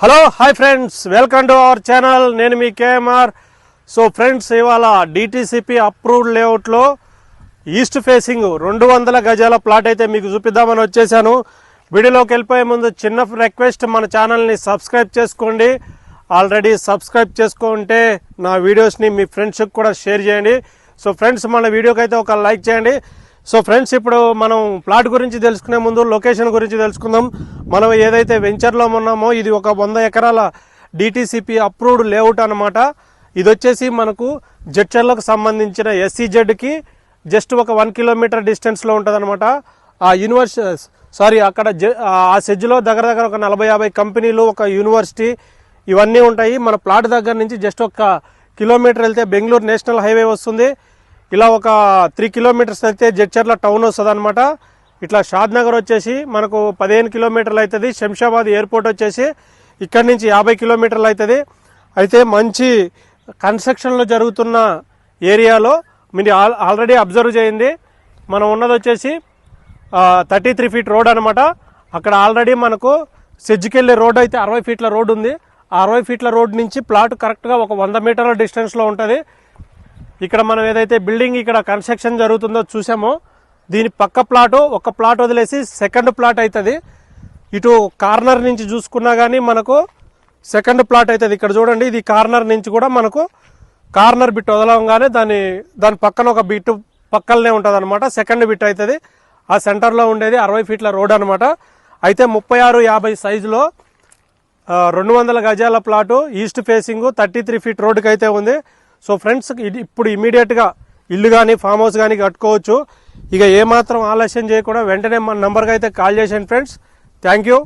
Hello hi friends. Welcome to our channel. నేను మీ KMR. So friends ఇవాళ DTCP approved లేఅవుట్లో ఈస్ట్ ఫేసింగ్ రెండు వందల గజాల ప్లాట్ అయితే మీకు చూపిద్దామని వచ్చేసాను. వీడియోలోకి వెళ్ళిపోయే ముందు చిన్న రిక్వెస్ట్ మన ఛానల్ని సబ్స్క్రైబ్ చేసుకోండి. ఆల్రెడీ సబ్స్క్రైబ్ చేసుకుంటే నా వీడియోస్ని మీ ఫ్రెండ్స్కి కూడా షేర్ చేయండి. సో ఫ్రెండ్స్ మన వీడియోకి అయితే ఒక లైక్ చేయండి. సో ఫ్రెండ్స్ ఇప్పుడు మనం ప్లాట్ గురించి తెలుసుకునే ముందు లొకేషన్ గురించి తెలుసుకుందాం. మనం ఏదైతే వెంచర్లో ఉన్నామో ఇది ఒక వంద ఎకరాల డిటీసీపీ అప్రూవ్డ్ లేఅవుట్ అనమాట ఇది వచ్చేసి మనకు జడ్చర్లకు సంబంధించిన ఎస్సీజెడ్కి జస్ట్ ఒక వన్ కిలోమీటర్ డిస్టెన్స్లో ఉంటుంది అనమాట ఆ యూనివర్స్ సారీ అక్కడ జ ఆ సెజ్లో దగ్గర దగ్గర ఒక నలభై యాభై కంపెనీలు ఒక యూనివర్సిటీ ఇవన్నీ ఉంటాయి. మన ప్లాట్ దగ్గర నుంచి జస్ట్ ఒక కిలోమీటర్ వెళ్తే బెంగళూరు నేషనల్ హైవే వస్తుంది. ఇలా ఒక త్రీ కిలోమీటర్స్ అయితే జడ్చర్ల టౌన్ వస్తుంది అనమాట ఇట్లా షాద్ నగర్ వచ్చేసి మనకు పదిహేను కిలోమీటర్లు అవుతుంది శంషాబాద్ ఎయిర్పోర్ట్ వచ్చేసి ఇక్కడి నుంచి యాభై కిలోమీటర్లు అవుతుంది అయితే మంచి కన్స్ట్రక్షన్లో జరుగుతున్న ఏరియాలో మీరు ఆల్రెడీ అబ్జర్వ్ చేయండి. మనం ఉన్నది వచ్చేసి థర్టీ త్రీ ఫీట్ రోడ్ అనమాట అక్కడ ఆల్రెడీ మనకు సెజ్జికెళ్ళే రోడ్ అయితే అరవై ఫీట్ల రోడ్ ఉంది. ఆ అరవై ఫీట్ల రోడ్ నుంచి ప్లాట్ కరెక్ట్గా ఒక వంద మీటర్ల డిస్టెన్స్లో ఉంటుంది. ఇక్కడ మనం ఏదైతే బిల్డింగ్ ఇక్కడ కన్స్ట్రక్షన్ జరుగుతుందో చూసామో దీని పక్క ప్లాటు ఒక ప్లాట్ వదిలేసి సెకండ్ ప్లాట్ అవుతుంది ఇటు కార్నర్ నుంచి చూసుకున్నా కానీ మనకు సెకండ్ ప్లాట్ అవుతుంది ఇక్కడ చూడండి ఇది కార్నర్ నుంచి కూడా మనకు కార్నర్ బిట్ వదలంగానే దాని దాని పక్కన ఒక బిట్ పక్కలనే ఉంటుంది అనమాట సెకండ్ బిట్ అవుతుంది ఆ సెంటర్లో ఉండేది అరవై ఫీట్ల రోడ్ అనమాట అయితే ముప్పై ఆరు యాభై సైజులో రెండు వందల గజాల plot east facing thirty three feet రోడ్డుకి అయితే ఉంది. సో ఫ్రెండ్స్ ఇప్పుడు ఇమీడియట్గా ఇల్లు కానీ ఫామ్ హౌస్ కానీ కట్టుకోవచ్చు. ఇక ఏమాత్రం ఆలస్యం చేయకుండా వెంటనే మన నెంబర్కి అయితే కాల్ చేసాను ఫ్రెండ్స్. Thank you